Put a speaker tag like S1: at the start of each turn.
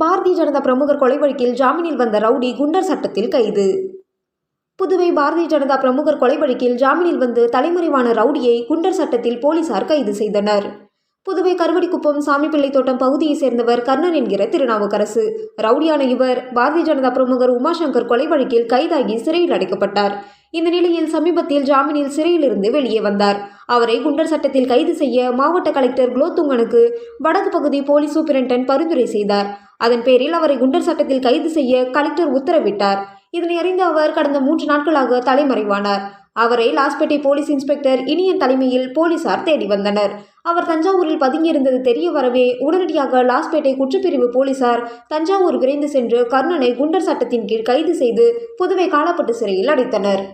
S1: பாரதிய ஜனதா பிரமுகர் கொலை வழக்கில் ஜாமீனில் வந்த ரவுடி குண்டர் சட்டத்தில் கைது. புதுவை பாரதிய ஜனதா பிரமுகர் கொலை வழக்கில் ஜாமீனில் வந்து தலைமறைவான ரவுடியை குண்டர் சட்டத்தில் போலீசார் கைது செய்தனர். புதுவை கருவடிக்குப்பம் சாமிப்பிள்ளை தோட்டம் பகுதியைச் சேர்ந்தவர் கர்ணன் என்கிற திருநாவுக்கரசு. ரவுடியான இவர் பாரதிய ஜனதா பிரமுகர் உமாசங்கர் கொலை வழக்கில் கைதாகி சிறையில் அடைக்கப்பட்டார். இந்த நிலையில் சமீபத்தில் ஜாமீனில் சிறையிலிருந்து வெளியே வந்தார். அவரை குண்டர் சட்டத்தில் கைது செய்ய மாவட்ட கலெக்டர் குலோத்துங்கனுக்கு வடக்கு பகுதி போலீஸ் சூப்பரிண்டன் பரிந்துரை செய்தார். அதன் பேரில் அவரை குண்டர் சட்டத்தில் கைது செய்ய கலெக்டர் உத்தரவிட்டார். இதனை அறிந்த அவர் கடந்த மூன்று நாட்களாக தலைமறைவானார். அவரை லாஸ்பேட்டை போலீஸ் இன்ஸ்பெக்டர் இனியன் தலைமையில் போலீசார் தேடி வந்தனர். அவர் தஞ்சாவூரில் பதுங்கியிருந்தது தெரிய வரவே உடனடியாக லாஸ்பேட்டை குற்றப்பிரிவு போலீசார் தஞ்சாவூர் விரைந்து சென்று கர்ணனை குண்டர் சட்டத்தின் கீழ் கைது செய்து புதுவை காலாப்பட்டு சிறையில் அடைத்தனர்.